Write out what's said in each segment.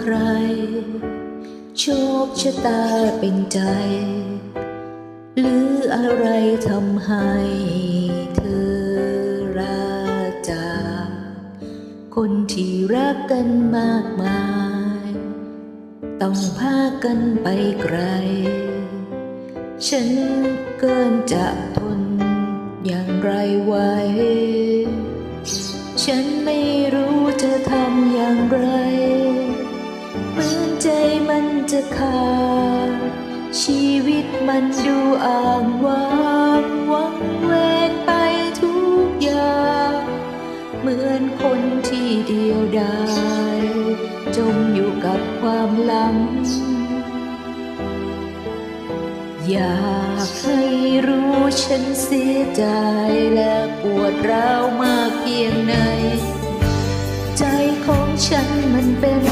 ใคร โชคชะตาเป็นใจ หรืออะไรทำให้เธอราจากคนที่รักกันมากมาย ต้องพากันไปไกล ฉันเกินจะทนอย่างไรไหวฉันไม่รู้จะทำ ใจมันจะขาดชีวิตมันดูอ่างว้างวังเวงไปทุกอย่าง เหมือนคนที่เดียวดายจมอยู่กับความหลัง อยากให้รู้ฉันเสียใจและปวดร้าวมากเพียงไหนใจของฉันมันเป็น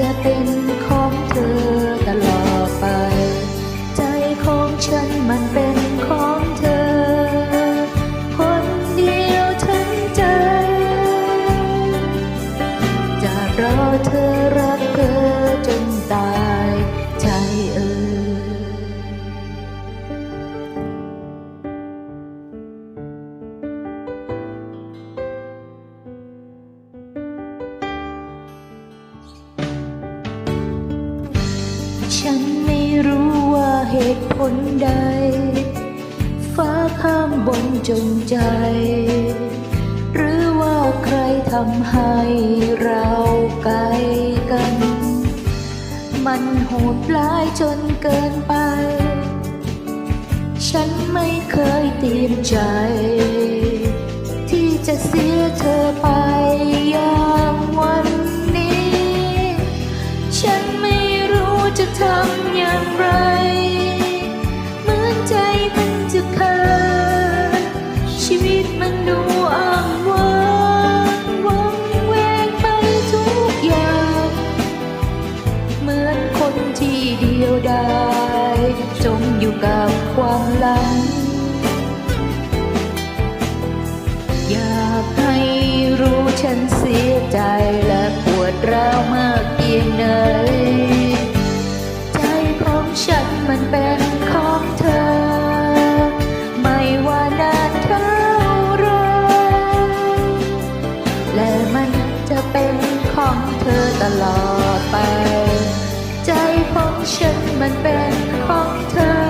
จะเป็นของเธอตลอดไป ใจของฉันมันเป็นของเธอ คนเดียวทั้งใจ จะรอเธอรักเธอ ฉันไม่รู้ว่าเหตุผลใด ฟ้าข้างบนจงใจ หรือว่าใครทำให้เราไกลกัน มันโหดร้ายจนเกินไป ฉันไม่เคยเตรียมใจ ที่จะเสียเธอไป ที่เดียวดายจมอยู่กับความหลัง อยากให้รู้ฉันเสียใจและปวดร้าวมากเพียงไหนใจของฉันมันเป็น ฉันมันเป็นของเธอ